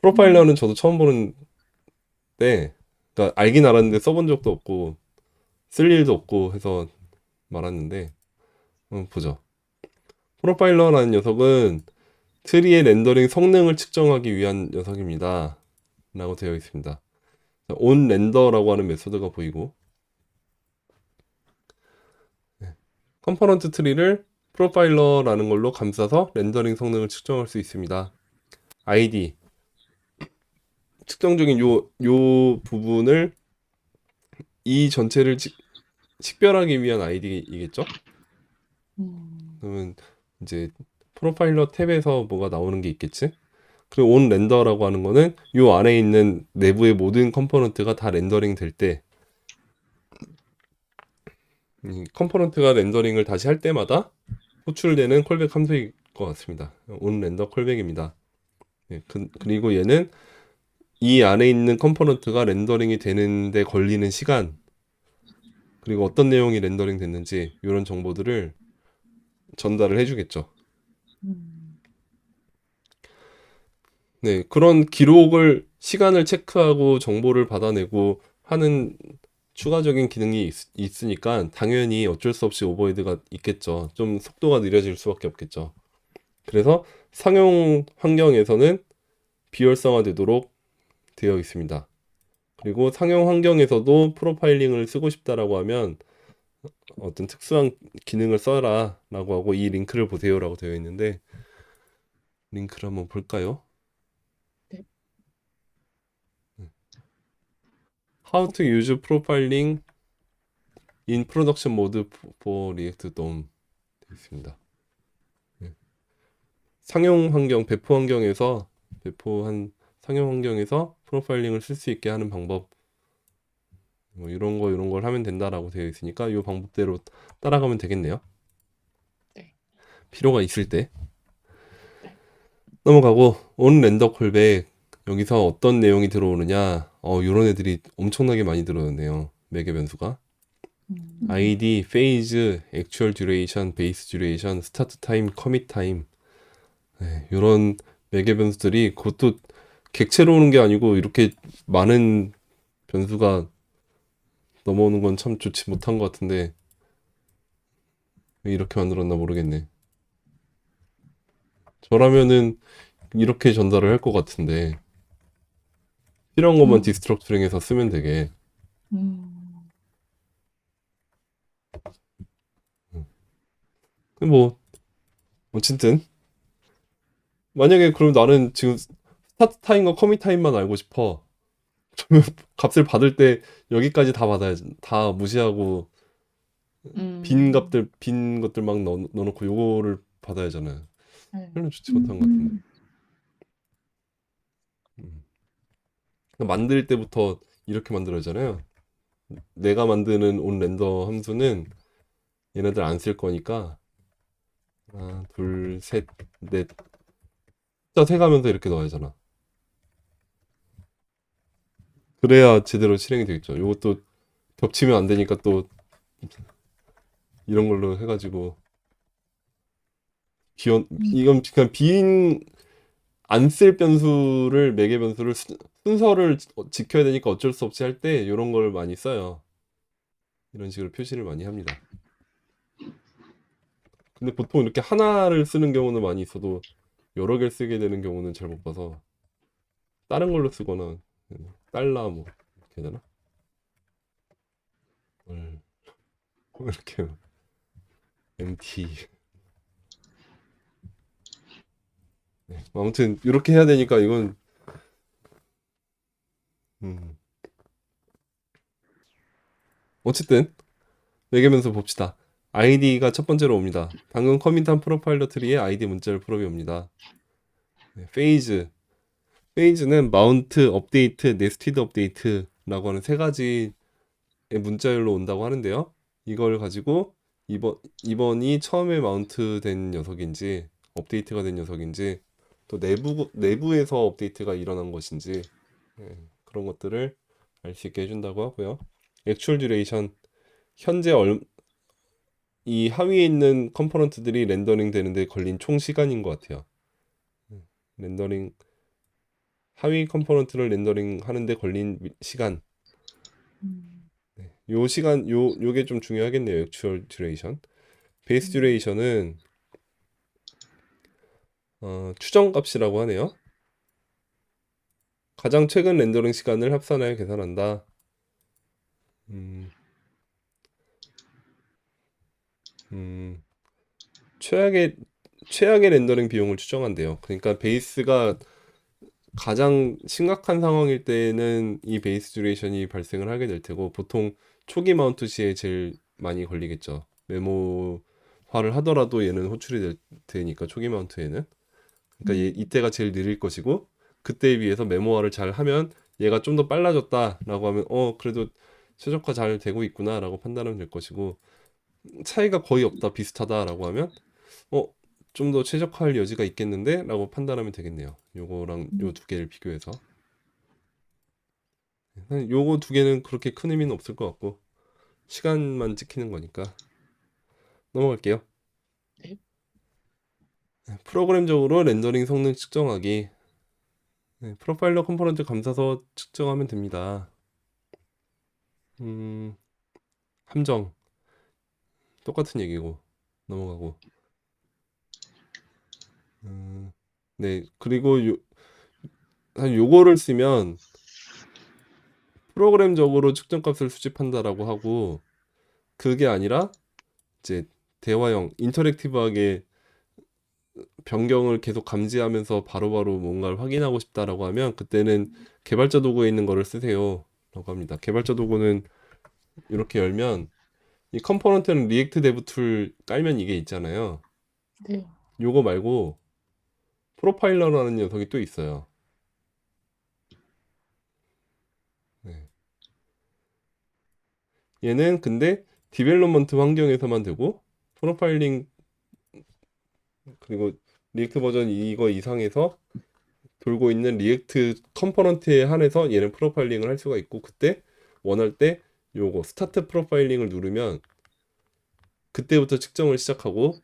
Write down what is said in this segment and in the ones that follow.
프로파일러는 저도 처음 보는데, 그러니까 알긴 알았는데 써본 적도 없고, 쓸 일도 없고 해서 말았는데, 한번 보죠. 프로파일러라는 녀석은 트리의 렌더링 성능을 측정하기 위한 녀석입니다. 라고 되어 있습니다. 자, 온 렌더라고 하는 메소드가 보이고, 네. 컴포넌트 트리를 프로파일러라는 걸로 감싸서 렌더링 성능을 측정할 수 있습니다. ID 측정 중인 요, 요 부분을 이 전체를 직- 식별하기 위한 아이디이겠죠? 음, 그러면 이제 프로파일러 탭에서 뭐가 나오는 게 있겠지? 그리고 온 렌더라고 하는 거는 요 안에 있는 내부의 모든 컴포넌트가 다 렌더링 될 때, 이 컴포넌트가 렌더링을 다시 할 때마다 호출되는 콜백 함수일 것 같습니다. 온 렌더 콜백입니다. 예, 그, 그리고 얘는 이 안에 있는 컴포넌트가 렌더링이 되는데 걸리는 시간, 그리고 어떤 내용이 렌더링 됐는지 이런 정보들을 전달을 해주겠죠. 음, 네, 그런 기록을 시간을 체크하고 정보를 받아내고 하는 추가적인 기능이 있, 으니까 당연히 어쩔 수 없이 오버헤드가 있겠죠. 좀 속도가 느려질 수밖에 없겠죠. 그래서 상용 환경에서는 비활성화되도록 되어 있습니다. 그리고 상용 환경에서도 프로파일링을 쓰고 싶다라고 하면 어떤 특수한 기능을 써라 라고 하고 이 링크를 보세요 라고 되어 있는데 링크를 한번 볼까요? 네. How to use profiling in production mode for React DOM 있습니다. 네. 상용 환경, 배포 환경에서 배포한 상용 환경에서 프로파일링을 쓸 수 있게 하는 방법. 뭐 이런 거 이런 걸 하면 된다라고 되어 있으니까 이 방법대로 따라가면 되겠네요. 네. 필요가 있을 때. 넘어가고 온 렌더 콜백. 여기서 어떤 내용이 들어오느냐. 어 이런 애들이 엄청나게 많이 들어오네요. 매개 변수가. 음, ID, phase, actual duration, base duration, start time, commit time. 네, 이런 매개 변수들이 그것도 객체로 오는 게 아니고 이렇게 많은 변수가 넘어오는 건 참 좋지 못한 것 같은데 왜 이렇게 만들었나 모르겠네. 저라면은 이렇게 전달을 할 것 같은데 필요한 것만 음. 디스트럭트링해서 쓰면 되게 음, 뭐 어쨌든 만약에 그럼 나는 지금 스타트 타임과 커밋 타임만 알고 싶어. 그러면 값을 받을 때 여기까지 다 받아야지. 다 무시하고 음, 빈 값들 빈 것들 막 넣어, 넣어놓고 요거를 받아야잖아요. 네. 별로 좋지 못한 것 같은데. 음. 그러니까 만들 때부터 이렇게 만들어야잖아요. 내가 만드는 온 렌더 함수는 얘네들 안 쓸 거니까 하나, 둘, 셋, 넷 숫자 세가면서 이렇게 넣어야잖아. 그래야 제대로 실행이 되겠죠. 요것도 겹치면 안 되니까 또 이런 걸로 해가지고 기원 이건 그냥 빈안쓸 변수를 매개 변수를 순- 순서를 지- 지켜야 되니까 어쩔 수 없이 할 때 이런 걸 많이 써요. 이런 식으로 표시를 많이 합니다. 근데 보통 이렇게 하나를 쓰는 경우는 많이 있어도 여러 개를 쓰게 되는 경우는 잘 못 봐서 다른 걸로 쓰거나 달러 뭐 이렇게 되나? 뭘 이렇게 MT 네, 아무튼 이렇게 해야 되니까 이건 음. 어쨌든 매개면서 봅시다. 아이디가 첫 번째로 옵니다. 방금 커밋한 프로파일러 트리에 아이디 문자를 풀어이 옵니다. 네, 페이즈 페이즈는 마운트, 업데이트, 네스티드 업데이트라고 하는 세 가지의 문자열로 온다고 하는데요. 이걸 가지고 이번 이번이 처음에 마운트 된 녀석인지 업데이트가 된 녀석인지 또 내부 내부에서 업데이트가 일어난 것인지 예, 그런 것들을 알 수 있게 해준다고 하고요. 액츄얼 듀레이션 현재 얼, 이 하위에 있는 컴포넌트들이 렌더링 되는데 걸린 총 시간인 것 같아요. 음, 렌더링 하위 컴포넌트를 렌더링 하는데 걸린 미- 시간. 음. 요 시간 요 요게 좀 중요하겠네요. 액추얼 듀레이션. 베이스 음. 듀레이션은 어, 추정 값이라고 하네요. 가장 최근 렌더링 시간을 합산하여 계산한다. 음, 음, 최악의 최악의 렌더링 비용을 추정한대요. 그러니까 베이스가 가장 심각한 상황일 때는 이 베이스 듀레이션이 발생을 하게 될 테고 보통 초기 마운트 시에 제일 많이 걸리겠죠. 메모화를 하더라도 얘는 호출이 될 테니까 초기 마운트에는 그러니까 얘, 음. 이때가 제일 느릴 것이고 그때에 비해서 메모화를 잘 하면 얘가 좀 더 빨라졌다라고 하면 어 그래도 최적화 잘 되고 있구나라고 판단하면 될 것이고 차이가 거의 없다 비슷하다라고 하면 어 좀 더 최적화할 여지가 있겠는데 라고 판단하면 되겠네요. 요거랑 요 음. 두 개를 비교해서 요거 두 개는 그렇게 큰 의미는 없을 것 같고 시간만 찍히는 거니까 넘어갈게요. 네. 프로그램적으로 렌더링 성능 측정하기 네, 프로파일러 컴포넌트 감사서 측정하면 됩니다. 음, 함정 똑같은 얘기고 넘어가고 음, 네 그리고 요, 한 요거를 쓰면 프로그램적으로 측정값을 수집한다라고 하고 그게 아니라 이제 대화형 인터랙티브하게 변경을 계속 감지하면서 바로바로 뭔가를 확인하고 싶다라고 하면 그때는 개발자 도구에 있는 거를 쓰세요 라고 합니다. 개발자 도구는 이렇게 열면 이 컴포넌트는 리액트 데브 툴 깔면 이게 있잖아요. 네. 요거 말고 프로파일러라는 녀석이 또 있어요. 네. 얘는 근데 디벨롭먼트 환경에서만 되고 프로파일링 그리고 리액트 버전 이거 이상에서 돌고 있는 리액트 컴포넌트에 한해서 얘는 프로파일링을 할 수가 있고 그때 원할 때 요거 스타트 프로파일링을 누르면 그때부터 측정을 시작하고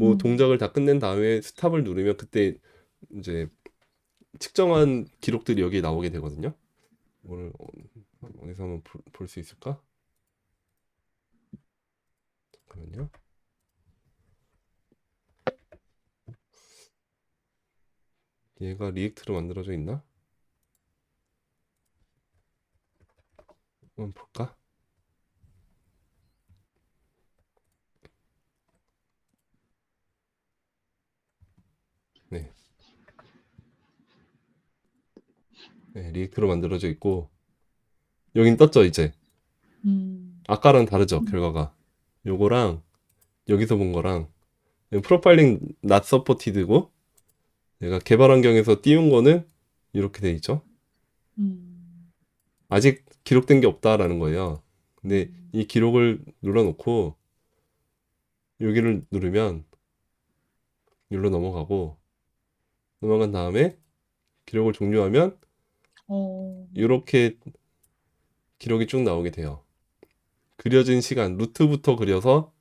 뭐 음. 동작을 다 끝낸 다음에 스탑을 누르면 그때 이제 측정한 기록들이 여기에 나오게 되거든요. 오늘 어, 어디서 한번 볼 수 있을까? 잠깐만요. 얘가 리액트로 만들어져 있나? 한번 볼까? 네. 네, 리액트로 만들어져 있고 여긴 떴죠, 이제. 음. 아까랑 다르죠, 결과가. 요거랑 여기서 본 거랑 프로파일링 not supported고 내가 개발 환경에서 띄운 거는 이렇게 돼 있죠. 음. 아직 기록된 게 없다라는 거예요. 근데 음. 이 기록을 눌러놓고 여기를 누르면 여기로 넘어가고 넘어간 다음에 기록을 종료하면 어. 이렇게 기록이 쭉 나오게 돼요. 그려진 시간, 루트부터 그려서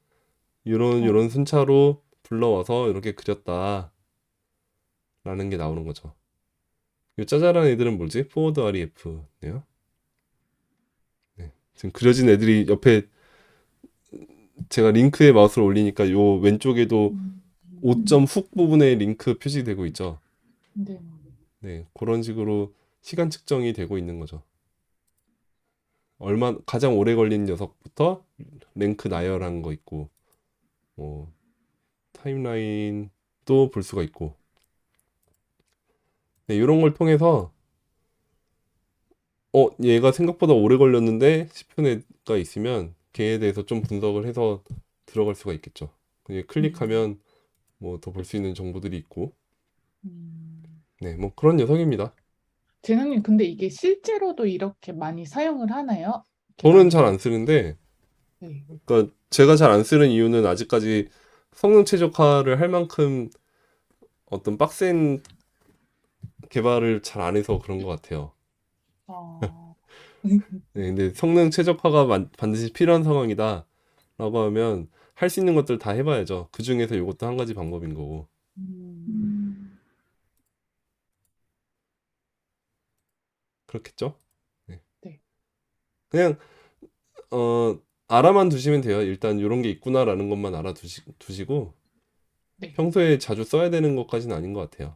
이런 어. 이런 순차로 불러와서 이렇게 그렸다. 라는 게 나오는 거죠. 이 짜잘한 애들은 뭐지? 포워드 REF네요. 네. 지금 그려진 애들이 옆에 제가 링크에 마우스를 올리니까 요 왼쪽에도 음. 5점 훅 부분에 링크 표시되고 있죠. 네. 네, 그런 식으로 시간 측정이 되고 있는 거죠. 얼마 가장 오래 걸린 녀석부터 랭크 나열한 거 있고, 뭐 타임라인도 볼 수가 있고, 네, 이런 걸 통해서 어 얘가 생각보다 오래 걸렸는데 싶은 애가 있으면 걔에 대해서 좀 분석을 해서 들어갈 수가 있겠죠. 그냥 클릭하면 뭐 더 볼 수 있는 정보들이 있고, 음. 네, 뭐 그런 녀석입니다. 재능님, 근데 이게 실제로도 이렇게 많이 사용을 하나요? 저는 잘 안 쓰는데. 네. 그러니까 제가 잘 안 쓰는 이유는 아직까지 성능 최적화를 할 만큼 어떤 빡센 개발을 잘 안 해서 그런 것 같아요. 어. 네, 근데 성능 최적화가 만- 반드시 필요한 상황이다 라고 하면 할 수 있는 것들 다 해봐야죠. 그 중에서 이것도 한 가지 방법인 거고. 음. 그렇겠죠? 네. 네. 그냥 어 알아만 두시면 돼요. 일단 이런 게 있구나라는 것만 알아두시 고 네. 평소에 자주 써야 되는 것까지는 아닌 것 같아요.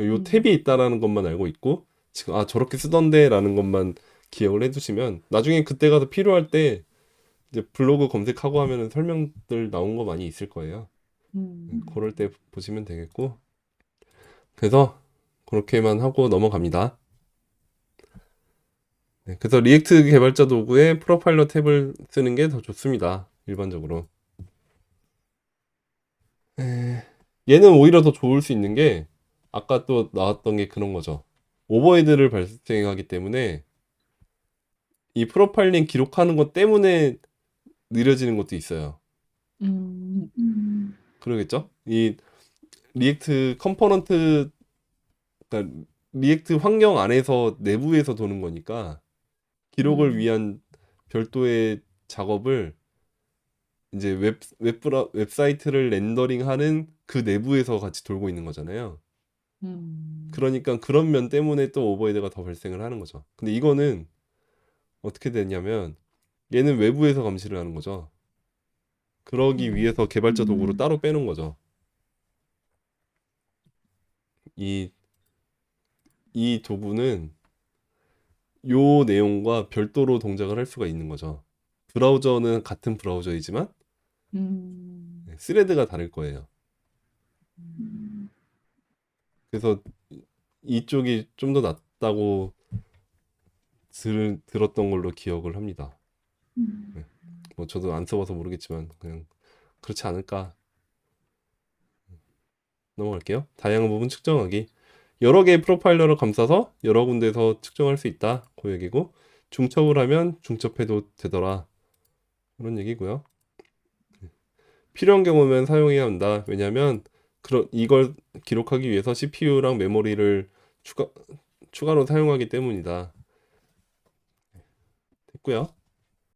요 음. 탭이 있다라는 것만 알고 있고 지금 아 저렇게 쓰던데라는 것만 기억을 해두시면 나중에 그때 가서 필요할 때 이제 블로그 검색하고 하면은 설명들 나온 거 많이 있을 거예요. 음. 그럴 때 보시면 되겠고 그래서 그렇게만 하고 넘어갑니다. 네, 그래서 리액트 개발자 도구에 프로파일러 탭을 쓰는 게 더 좋습니다. 일반적으로. 에, 얘는 오히려 더 좋을 수 있는 게 아까 또 나왔던 게 그런 거죠. 오버헤드를 발생하기 때문에 이 프로파일링 기록하는 것 때문에 느려지는 것도 있어요. 음. 음. 그러겠죠? 이 리액트 컴포넌트 그러니까 리액트 환경 안에서 내부에서 도는 거니까 기록을 음. 위한 별도의 작업을 이제 웹 웹브라, 웹사이트를 렌더링하는 그 내부에서 같이 돌고 있는 거잖아요. 음. 그러니까 그런 면 때문에 또 오버헤드가 더 발생을 하는 거죠. 근데 이거는 어떻게 되냐면 얘는 외부에서 감시를 하는 거죠. 그러기 음. 위해서 개발자 도구로 음. 따로 빼놓은 거죠. 이, 이 도구는 요 내용과 별도로 동작을 할 수가 있는 거죠. 브라우저는 같은 브라우저이지만 음. 네, 스레드가 다를 거예요. 음. 그래서 이- 이쪽이 좀 더 낫다고 들, 들었던 걸로 기억을 합니다. 음. 뭐 저도 안 써봐서 모르겠지만 그냥 그렇지 않을까. 넘어갈게요. 다양한 부분 측정하기. 여러 개의 프로파일러를 감싸서 여러 군데에서 측정할 수 있다. 그 얘기고 중첩을 하면 중첩해도 되더라. 그런 얘기고요. 필요한 경우면 사용해야 한다. 왜냐하면 그런 이걸 기록하기 위해서 CPU랑 메모리를 추가 추가로 사용하기 때문이다. 됐고요.